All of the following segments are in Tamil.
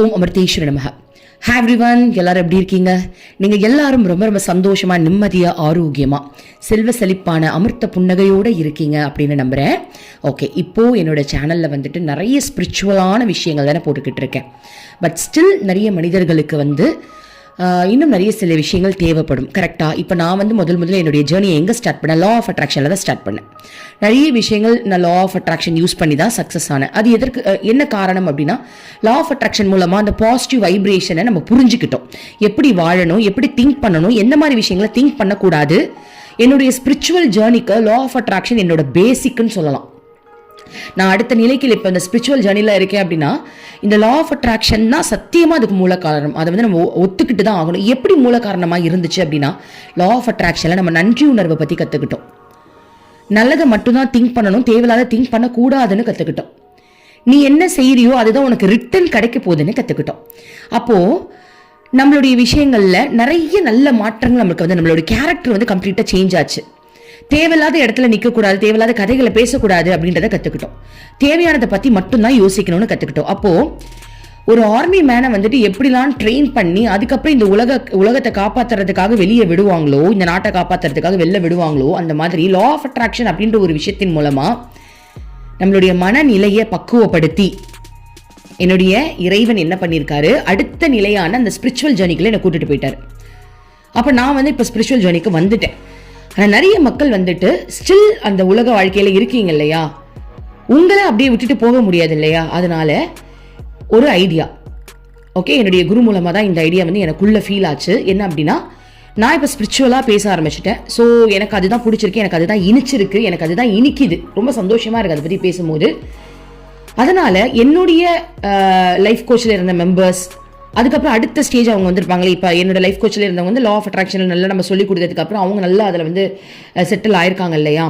ஓம் அமிர்தேஸ்வர நமக. ஹே எவ்ரிவன் எல்லாரும் எப்படி இருக்கீங்க? நீங்கள் எல்லாரும் ரொம்ப ரொம்ப சந்தோஷமாக நிம்மதியாக ஆரோக்கியமாக செல்வ செழிப்பான அமிர்த புன்னகையோடு இருக்கீங்க அப்படின்னு நம்புகிறேன் ஓகே இப்போது என்னோட சேனலில் வந்துட்டு நிறைய ஸ்பிரிச்சுவலான விஷயங்கள் தானே போட்டுக்கிட்டு இருக்கேன். பட் ஸ்டில் நிறைய மனிதர்களுக்கு வந்து இன்னும் நிறைய சில விஷயங்கள் தேவைப்படும். கரெக்டாக இப்போ நான் வந்து முதல் முதல்ல என்னுடைய ஜேர்னியை எங்கே ஸ்டார்ட் பண்ணேன்? லா ஆஃப் அட்ராக்ஷனில் தான் ஸ்டார்ட் பண்ணேன். நிறைய விஷயங்கள் நான் லா ஆஃப் அட்ராக்ஷன் யூஸ் பண்ணி தான் சக்ஸஸ் ஆனேன். அது எதற்கு என்ன காரணம் அப்படின்னா லா ஆஃப் அட்ராக்ஷன் மூலமாக அந்த பாசிட்டிவ் வைப்ரேஷனை நம்ம புரிஞ்சுக்கிட்டோம். எப்படி வாழணும்? எப்படி திங்க் பண்ணணும்? எந்த மாதிரி விஷயங்களை திங்க் பண்ணக்கூடாது? என்னுடைய ஸ்பிரிச்சுவல் ஜேர்னிக்கு லா ஆஃப் அட்ராக்ஷன் என்னோட பேசிக்குன்னு சொல்லலாம். நான் அடுத்த நிலைக்கு இப்போ இந்த ஸ்பிரிச்சுவல் ஜேர்னியில் இருக்கேன் அப்படின்னா இந்த லா ஆஃப் அட்ராக்ஷன் தான் சத்தியமாக அதுக்கு மூல காரணம். அதை வந்து நம்ம ஒ- ஒத்துக்கிட்டு தான் ஆகணும். எப்படி மூல காரணமாக இருந்துச்சு அப்படின்னா லா ஆஃப் அட்ராக்ஷனில் நம்ம நன்றி உணர்வை பற்றி கற்றுக்கிட்டோம் நல்லதை மட்டும்தான் திங்க் பண்ணணும் தேவையில்லாத திங்க் பண்ணக்கூடாதுன்னு கற்றுக்கிட்டோம் நீ என்ன செய்கிறியோ அதுதான் உனக்கு ரிட்டன் கிடைக்க போகுதுன்னு கற்றுக்கிட்டோம் அப்போது நம்மளுடைய விஷயங்களில் நிறைய நல்ல மாற்றங்கள் நம்மளுக்கு வந்து நம்மளோட கேரக்டர் வந்து கம்ப்ளீட்டாக சேஞ்ச் ஆச்சு. தேவையில்லாத இடத்துல நிற்கக்கூடாது தேவையில்லாத கதைகளை பேசக்கூடாது அப்படின்றத கற்றுக்கிட்டோம் தேவையானதை பற்றி மட்டும்தான் யோசிக்கணும்னு கற்றுக்கிட்டோம் அப்போது ஒரு ஆர்மி மேனை வந்துட்டு எப்படிலாம் ட்ரெயின் பண்ணி அதுக்கப்புறம் இந்த உலக உலகத்தை காப்பாற்றுறதுக்காக வெளியே விடுவாங்களோ இந்த நாட்டை காப்பாற்றுறதுக்காக வெளில விடுவாங்களோ அந்த மாதிரி லா ஆஃப் அட்ராக்ஷன் அப்படின்ற ஒரு விஷயத்தின் மூலமாக நம்மளுடைய மனநிலையை பக்குவப்படுத்தி என்னுடைய இறைவன் என்ன பண்ணியிருக்காரு? அடுத்த நிலையான அந்த ஸ்பிரிச்சுவல் ஜேர்னிக்குள்ளே என்னை கூட்டிகிட்டு போயிட்டார். அப்போ நான் வந்து இப்போ ஸ்பிரிச்சுவல் ஜேர்னிக்கு வந்துட்டேன். ஆனால் நிறைய மக்கள் வந்துட்டு ஸ்டில் அந்த உலக வாழ்க்கையில் இருக்கீங்க இல்லையா? உங்களை அப்படியே விட்டுட்டு போக முடியாது இல்லையா? அதனால ஒரு ஐடியா ஓகே என்னுடைய குரு மூலமாக தான் இந்த ஐடியா வந்து எனக்குள்ளே ஃபீல் ஆச்சு. என்ன அப்படின்னா நான் இப்போ ஸ்பிரிச்சுவலாக பேச ஆரம்பிச்சிட்டேன். ஸோ எனக்கு அதுதான் பிடிச்சிருக்கு எனக்கு அதுதான் இனிச்சிருக்கு எனக்கு அதுதான் இனிக்குது. ரொம்ப சந்தோஷமாக இருக்குது அதை பற்றி பேசும்போது. அதனால் என்னுடைய லைஃப் கோச்சில் இருந்த மெம்பர்ஸ் அதுக்கப்புறம் அடுத்த ஸ்டேஜ் அவங்க வந்திருப்பாங்களே இப்போ என்னோட லைஃப் கோச்சில் இருந்தவங்க வந்து லா ஆஃப் அட்ராக்ஷன் நல்லா நம்ம சொல்லி கொடுத்ததுக்கப்புறம் அவங்க நல்லா அதில் வந்து செட்டில் ஆயிருக்காங்க இல்லையா?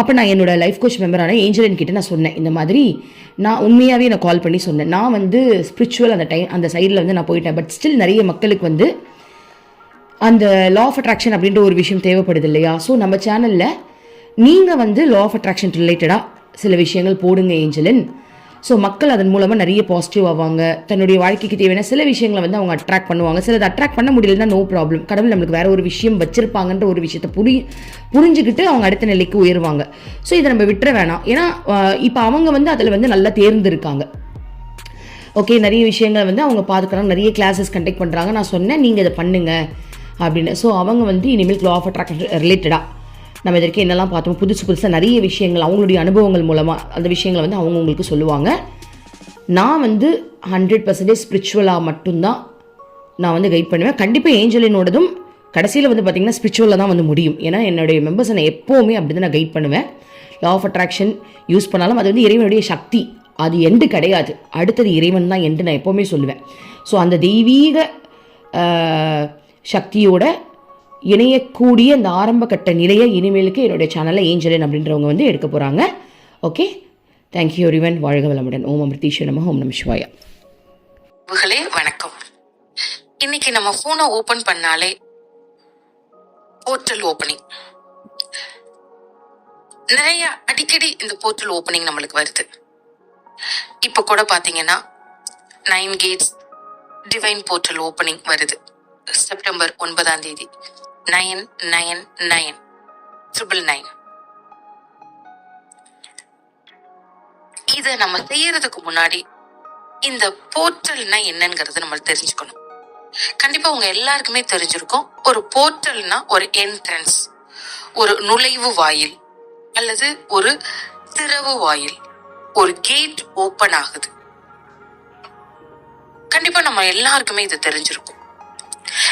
அப்போ நான் என்னோட லைஃப் கோச் மெம்பரான ஏஞ்சலின் கிட்ட நான் சொன்னேன் இந்த மாதிரி நான் உண்மையாகவே நான் கால் பண்ணி சொன்னேன். நான் வந்து ஸ்பிரிச்சுவல் அந்த டைம் அந்த சைடில் வந்து நான் போயிட்டேன். பட் ஸ்டில் நிறைய மக்களுக்கு வந்து அந்த லா ஆஃப் அட்ராக்ஷன் அப்படின்ற ஒரு விஷயம் தேவைப்படுது இல்லையா? ஸோ நம்ம சேனலில் நீங்கள் வந்து லா ஆஃப் அட்ராக்ஷன் ரிலேட்டடாக சில விஷயங்கள் போடுங்க ஏஞ்சலின். ஸோ மக்கள் அதன் மூலமாக நிறைய பாசிட்டிவ் ஆவாங்க. தன்னுடைய வாழ்க்கைக்கு தேவையான சில விஷயங்களை வந்து அவங்க அட்ராக்ட் பண்ணுவாங்க. சிலது அட்ராக்ட் பண்ண முடியலன்னா நோ ப்ராப்ளம் கடவுள் நம்மளுக்கு வேற ஒரு விஷயம் வச்சிருப்பாங்கன்ற ஒரு விஷயத்தை புரி புரிஞ்சுக்கிட்டு அவங்க அடுத்த நிலைக்கு உயருவாங்க. ஸோ இதை நம்ம விட்டுற வேணாம். ஏன்னா இப்போ அவங்க வந்து அதில் வந்து நல்லா தேர்ந்திருக்காங்க. ஓகே நிறைய விஷயங்களை வந்து அவங்க பார்த்துக்கிறாங்க நிறைய கிளாஸஸ் கண்டக்ட் பண்ணுறாங்க நான் சொன்னேன் நீங்கள் இதை பண்ணுங்க. அப்படின்னு. ஸோ அவங்க வந்து இனிமேல் லா ஆஃப் அட்ராக்ஷன் ரிலேட்டடாக நம்ம இதற்கு என்னெல்லாம் பார்த்தோம் புதுசு புதுசாக நிறைய விஷயங்கள் அவங்களுடைய அனுபவங்கள் மூலமாக அந்த விஷயங்களை வந்து அவங்க உங்களுக்கு சொல்லுவாங்க. நான் வந்து ஹண்ட்ரட் பர்சன்டேஜ் ஸ்பிரிச்சுவலாக மட்டும்தான் நான் வந்து கைட் பண்ணுவேன். கண்டிப்பாக ஏஞ்சலினோடதும் கடைசியில் வந்து பார்த்தீங்கன்னா ஸ்பிரிச்சுவலில் தான் வந்து முடியும். ஏன்னா என்னுடைய மெம்பர்ஸை நான் எப்போவுமே அப்படி தான் நான் கைட் பண்ணுவேன். லா ஆஃப் அட்ராக்ஷன் யூஸ் பண்ணாலும் அது வந்து இறைவனுடைய சக்தி. அது எண்டு கிடையாது. அடுத்தது இறைவன் தான் எண்டு நான் எப்போவுமே சொல்லுவேன். ஸோ அந்த தெய்வீக சக்தியோட இணையக்கூடிய அந்த ஆரம்ப கட்ட நிலையை இனிமேலுக்கு என்னுடைய சேனலில் ஏஞ்சலன் அப்படின்றவங்க வந்து எடுக்க போகிறாங்க ஓகே தேங்க்யூ ரிவன் வாழ்க வளமுடன். ஓம் அமிர்தீஸ்வர நம ஓம் நம சிவாயா. வணக்கம். இன்னைக்கு நம்ம ஃபோனை ஓபன் பண்ணாலே போர்ட்டல் ஓப்பனிங் நிறைய அடிக்கடி இந்த போர்ட்டல் ஓப்பனிங் நம்மளுக்கு வருது. இப்ப கூட பாத்தீங்கன்னா nine gates divine portal opening வருது. செப்டம்பர் ஒன்பதாம் தேதி. Nine nine nine triple nine இதை நம்ம செய்யறதுக்கு முன்னாடி இந்த போர்ட்டல்னா என்னங்கிறது நம்ம தெரிஞ்சுக்கணும். கண்டிப்பா உங்க எல்லாருக்குமே தெரிஞ்சிருக்கும். ஒரு போர்ட்டல்னா ஒரு என்ட்ரன்ஸ் ஒரு நுழைவு வாயில் அல்லது ஒரு திறவு வாயில் ஒரு கேட் ஓபன் ஆகுது. கண்டிப்பா நம்ம எல்லாருக்குமே இது தெரிஞ்சிருக்கும்.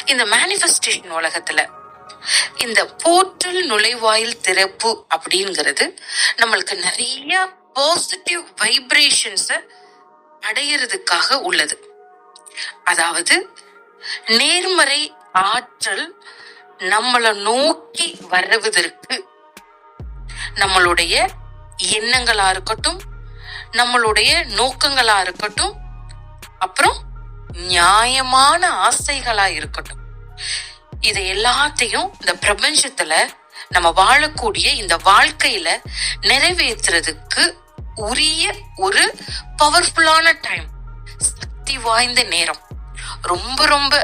இந்த மேனிஃபெஸ்டேஷன் உலகத்துல இந்த போர்ட்டல் நுழைவாயில் திறப்பு அப்படிங்கிறது நம்மளுக்கு நிறைய பாசிட்டிவ் வைப்ரேஷன்ஸ அடையிறதுக்காக உள்ளது. அதாவது நேர்மறை ஆற்றல் நம்மளை நோக்கி வருவதற்கு நம்மளுடைய எண்ணங்களா இருக்கட்டும் நம்மளுடைய நோக்கங்களா இருக்கட்டும் அப்புறம் நியாயமான ஆசைகளா இருக்கட்டும். இது எல்லாத்தையும் இந்த பிரபஞ்சத்துல நம்ம வாழக்கூடிய இந்த வாழ்க்கையில நிறைவேற்றுறதுக்கு உரிய ஒரு பவர்ஃபுல்லான டைம் சக்தி வாய்ந்த நேரம். ரொம்ப ரொம்ப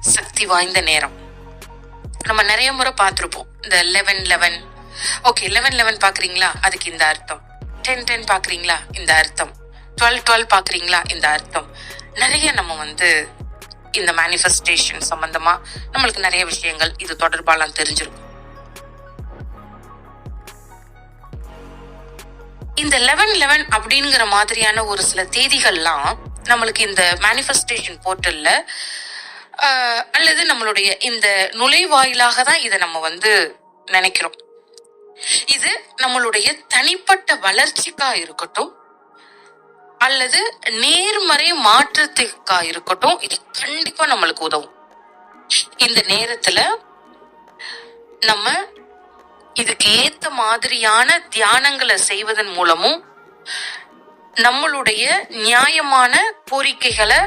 சக்தி வாய்ந்த நேரம். நம்ம நிறைய முறை பார்த்துருப்போம். இந்த eleven eleven okay eleven eleven பாக்குறீங்களா அதுக்கு இந்த அர்த்தம். டென் டென் பாக்குறீங்களா இந்த அர்த்தம். டுவெல் டுவெல் பாக்குறீங்களா இந்த அர்த்தம். நிறைய நம்ம வந்து இந்த மேனிஃபெஸ்டேஷன் சம்பந்தமா நம்மளுக்கு நிறைய விஷயங்கள் இது தொடர்பாலாம் தெரிஞ்சிருக்கும். இந்த லெவன் லெவன் அப்படிங்கிற மாதிரியான ஒரு சில தேதிகள்லாம் நம்மளுக்கு இந்த மேனிஃபெஸ்டேஷன் போர்ட்டல்ல அல்லது நம்மளுடைய இந்த நுழைவாயிலாக தான் இதை நம்ம வந்து நினைக்கிறோம். இது நம்மளுடைய தனிப்பட்ட வளர்ச்சிக்கா இருக்கட்டும் அல்லது நேர்மறை மாற்றத்துக்கா இருக்கட்டும் இது கண்டிப்பா நம்மளுக்கு உதவும். இந்த நேரத்துல நம்ம இதுக்கு ஏத்த மாதிரியான தியானங்களை செய்வதன் மூலமும் நம்மளுடைய நியாயமான கோரிக்கைகளை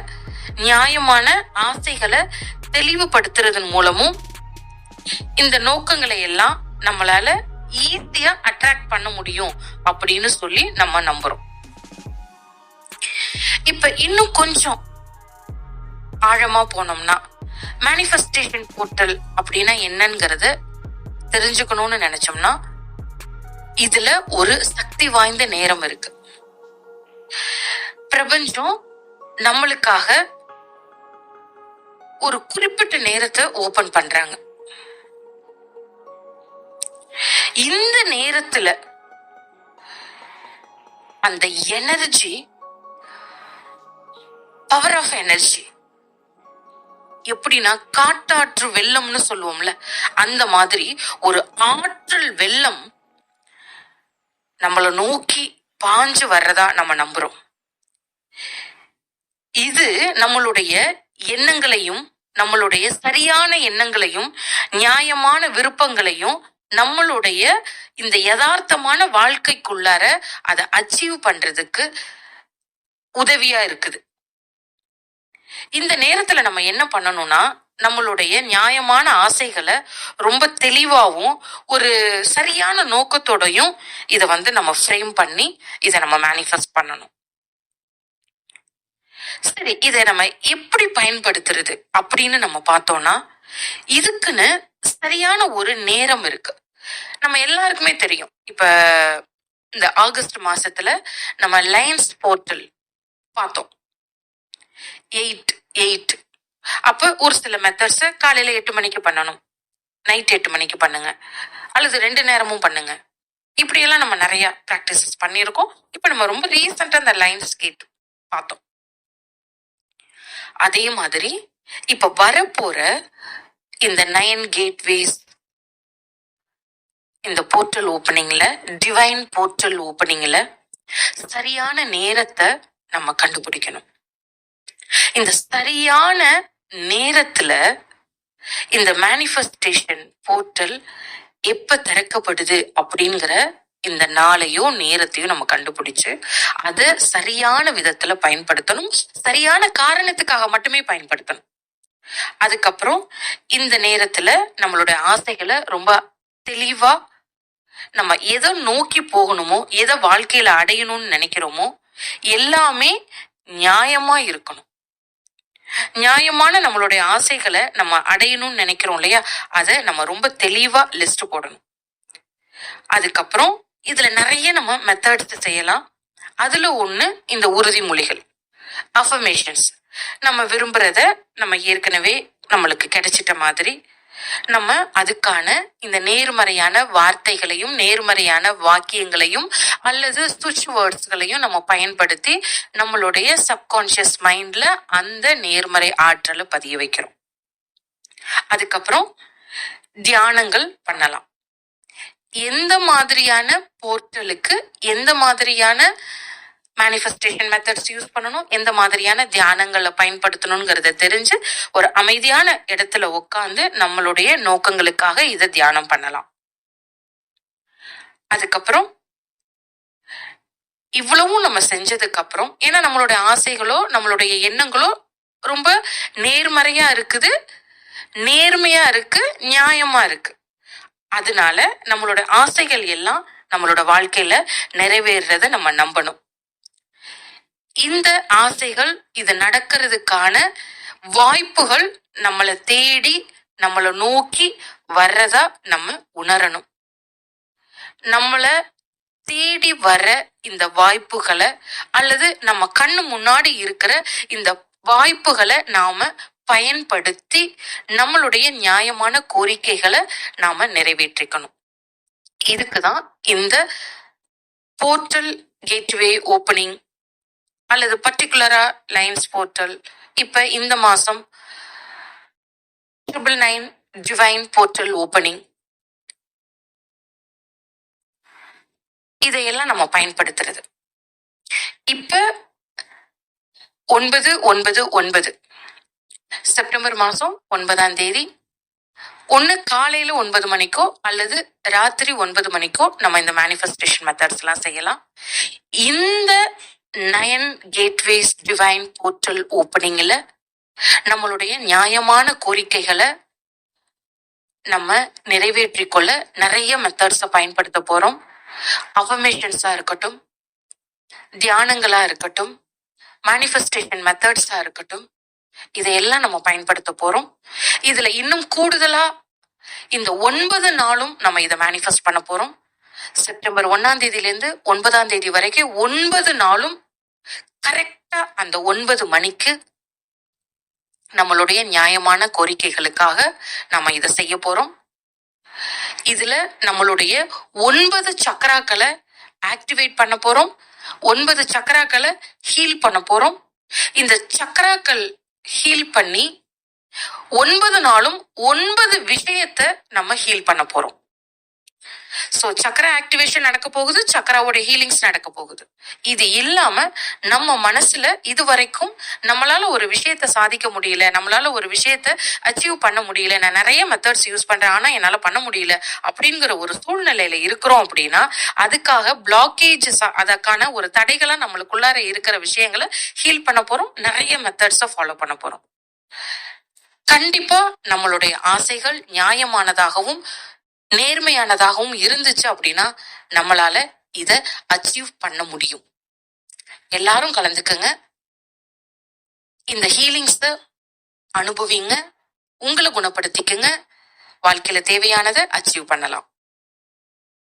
நியாயமான ஆசைகளை தெளிவுபடுத்துறதன் மூலமும் இந்த நோக்கங்களை எல்லாம் நம்மளால ஈஸியா அட்ராக்ட் பண்ண முடியும் அப்படின்னு சொல்லி நம்ம நம்புறோம். இப்ப இன்னும் கொஞ்சம் ஆழமா போனோம்னா மேனிஃபெஸ்டேஷன் போர்ட்டல் அப்படின்னா என்னங்கிறத தெரிஞ்சுக்கணும்னு நினைச்சோம்னா இதுல ஒரு சக்தி வாய்ந்த நேரம் இருக்கு. பிரபஞ்சம் நம்மளுக்காக ஒரு குறிப்பிட்ட நேரத்தை ஓபன் பண்றாங்க. இந்த நேரத்துல அந்த எனர்ஜி பவர் ஆஃப் எனர்ஜி எப்படின்னா காட்டாற்று வெள்ளம்னு சொல்லுவோம்ல அந்த மாதிரி ஒரு ஆற்றல் வெள்ளம் நம்மளை நோக்கி பாஞ்சு வர்றதா நம்ம நம்புறோம். இது நம்மளுடைய எண்ணங்களையும் நம்மளுடைய சரியான எண்ணங்களையும் நியாயமான விருப்பங்களையும் நம்மளுடைய இந்த யதார்த்தமான வாழ்க்கைக்குள்ளார அதை அச்சீவ் பண்றதுக்கு உதவியா இருக்குது. இந்த நேரத்துல நம்ம என்ன பண்ணணும்னா நம்மளுடைய நியாயமான ஆசைகளை ரொம்ப தெளிவாவும் ஒரு சரியான நோக்கத்தோடையும் இதை வந்து நம்ம ஃப்ரேம் பண்ணி இதை நம்ம மேனிஃபெஸ்ட் பண்ணணும். சரி இதை நம்ம எப்படி பயன்படுத்துறது அப்படின்னு நம்ம பார்த்தோம்னா இதுக்குன்னு சரியான ஒரு நேரம் இருக்கு. நம்ம எல்லாருக்குமே தெரியும். இப்ப இந்த ஆகஸ்ட் மாசத்துல நம்ம லைன்ஸ் போர்ட்டல் பார்த்தோம். Eight eight. அப்ப ஒரு சில மெத்தட்ஸ் காலையில எட்டு மணிக்கு பண்ணணும். நைட் எட்டு மணிக்கு பண்ணுங்க. அல்லது ரெண்டு நேரமும் பண்ணுங்க. இப்படியெல்லாம் நம்ம நிறைய ப்ராக்டிசஸ் பண்ணியிருக்கோம். இப்போ நம்ம ரொம்ப ரீசெண்டா இந்த லைன்ஸ் கேட் பார்த்தோம். அதே மாதிரி இப்ப வரப்போற இந்த நயன் கேட்வேஸ் இந்த போர்ட்டல் ஓப்பனிங்ல டிவைன் போர்ட்டல் ஓப்பனிங்ல சரியான நேரத்தை நம்ம கண்டுபிடிக்கணும். இந்த சரியான நேரத்துல இந்த மேனிஃபெஸ்டேஷன் போர்ட்டல் எப்ப திறக்கப்படுது அப்படிங்கிற இந்த நாளையும் நேரத்தையும் நம்ம கண்டுபிடிச்சு அதை சரியான விதத்துல பயன்படுத்தணும். சரியான காரணத்துக்காக மட்டுமே பயன்படுத்தணும். அதுக்கப்புறம் இந்த நேரத்துல நம்மளோட ஆசைகளை ரொம்ப தெளிவா நம்ம எதை நோக்கி போகணுமோ எதை வாழ்க்கையில அடையணும்னு நினைக்கிறோமோ எல்லாமே நியாயமா இருக்கணும். நியாயமான நம்மளுடைய ஆசைகளை நம்ம அடையணும்னு நினைக்கிறோம் இல்லையா? அதை நம்ம ரொம்ப தெளிவா லிஸ்ட் போடணும். அதுக்கப்புறம் இதுல நிறைய நம்ம மெத்தட்ஸ் செய்யலாம். அதுல ஒண்ணு இந்த உறுதிமொழிகள் அஃபர்மேஷன்ஸ் நம்ம விரும்புறத நம்ம ஏற்கனவே நம்மளுக்கு கிடைச்சிட்ட மாதிரி நம்ம அதுக்கான இந்த நேர்மறையான வார்த்தைகளையும் நேர்மறையான வாக்கியங்களையும் அல்லது சுவிட்ச் வேர்ட்ஸ்களையும் நம்ம பயன்படுத்தி நம்மளுடைய சப்கான்ஷியஸ் மைண்ட்ல அந்த நேர்மறை ஆற்றலை பதிய வைக்கிறோம். அதுக்கப்புறம் தியானங்கள் பண்ணலாம். எந்த மாதிரியான போர்ட்டலுக்கு எந்த மாதிரியான மேனிஃபெஸ்டேஷன் மெத்தட்ஸ் யூஸ் பண்ணணும். எந்த மாதிரியான தியானங்களை பயன்படுத்தணுங்கிறத தெரிஞ்சு ஒரு அமைதியான இடத்துல உட்காந்து நம்மளுடைய நோக்கங்களுக்காக இதை தியானம் பண்ணலாம். அதுக்கப்புறம் இவ்வளவும் நம்ம செஞ்சதுக்கு அப்புறம் ஏன்னா நம்மளுடைய ஆசைகளோ நம்மளுடைய எண்ணங்களோ ரொம்ப நேர்மறையா இருக்குது நேர்மையா இருக்கு நியாயமா இருக்கு. அதனால நம்மளோட ஆசைகள் எல்லாம் நம்மளோட வாழ்க்கையில நிறைவேறத நம்ம நம்பணும். இந்த ஆசைகள் இது நடக்கிறதுக்கான வாய்ப்புகள் நம்மளை தேடி நம்மளை நோக்கி வர்றதா நம்ம உணரணும். நம்மளை தேடி வர இந்த வாய்ப்புகளை அல்லது நம்ம கண்ணு முன்னாடி இருக்கிற இந்த வாய்ப்புகளை நாம பயன்படுத்தி நம்மளுடைய நியாயமான கோரிக்கைகளை நாம நிறைவேற்றிக்கணும். இதுக்கு தான் இந்த போர்ட்டல் கேட்வே ஓப்பனிங் அல்லது பர்டிகுலரா லைன்ஸ் போர்ட்டல் இப்ப இந்த மாசம் triple nine divine portal opening இதையெல்லாம் நம்ம பயன்படுத்துறது. இப்ப ஒன்பது ஒன்பது ஒன்பது. செப்டம்பர் மாசம் ஒன்பதாம் தேதி. ஒண்ணு காலையில ஒன்பது மணிக்கோ அல்லது ராத்திரி ஒன்பது மணிக்கோ நம்ம இந்த மேனிஃபெஸ்டேஷன் மெத்தட்ஸ் எல்லாம் செய்யலாம். இந்த நயன் கேட்வேஸ் டிவைன் போர்ட்டல் ஓப்பனிங்ல நம்மளுடைய நியாயமான கோரிக்கைகளை நம்ம நிறைவேற்றிக்கொள்ள நிறைய மெத்தட்ஸை பயன்படுத்த போறோம். அஃபர்மேஷன்ஸா இருக்கட்டும் தியானங்களா இருக்கட்டும் மேனிஃபெஸ்டேஷன் மெத்தட்ஸா இருக்கட்டும் இதையெல்லாம் நம்ம பயன்படுத்த போறோம். இதுல இன்னும் கூடுதலா இந்த ஒன்பது நாளும் நம்ம இதை மேனிஃபெஸ்ட் பண்ண போறோம். செப்டம்பர் ஒன்னாம் தேதியிலேருந்து ஒன்பதாம் தேதி வரைக்கும் ஒன்பது நாளும் கரெக்டா அந்த ஒன்பது மணிக்கு நம்மளுடைய நியாயமான கோரிக்கைகளுக்காக நம்ம இதை செய்ய போறோம். இதுல நம்மளுடைய ஒன்பது சக்கராக்களை ஆக்டிவேட் பண்ண போறோம். ஒன்பது சக்கராக்களை ஹீல் பண்ண போறோம். இந்த சக்கராக்கள் ஹீல் பண்ணி ஒன்பது நாளும் ஒன்பது விஷயத்த நம்ம ஹீல் பண்ண போறோம். சோ சக்கர ஆக்டிவேஷன் நடக்க போகுது சக்கராவோட ஹீலிங்ஸ் நடக்க போகுது. இது இல்லாம நம்ம மனசுல இது வரைக்கும் நம்மளால ஒரு விஷயத்த சாதிக்க முடியல நம்மளால ஒரு விஷயத்த அச்சீவ் பண்ண முடியல நான் நிறைய மெத்தட்ஸ் யூஸ் பண்றேன் ஆனா என்னால பண்ண முடியல அப்படிங்கிற ஒரு சூழ்நிலையில இருக்கிறோம் அப்படின்னா அதுக்காக பிளாக்கேஜ் அதற்கான ஒரு தடைகளா நம்மளுக்குள்ளார இருக்கிற விஷயங்களை ஹீல் பண்ண போறோம் நிறைய மெத்தட்ஸை ஃபாலோ பண்ண போறோம். கண்டிப்பா நம்மளுடைய ஆசைகள் நியாயமானதாகவும் நேர்மையானதாகவும் இருந்துச்சு அப்படின்னா நம்மளால இத அச்சீவ் பண்ண முடியும். எல்லாரும் கலந்துக்குங்க. இந்த ஹீலிங்ஸ அனுபவிங்க. உங்களை குணப்படுத்திக்குங்க. வாழ்க்கையில தேவையானதை அச்சீவ் பண்ணலாம்.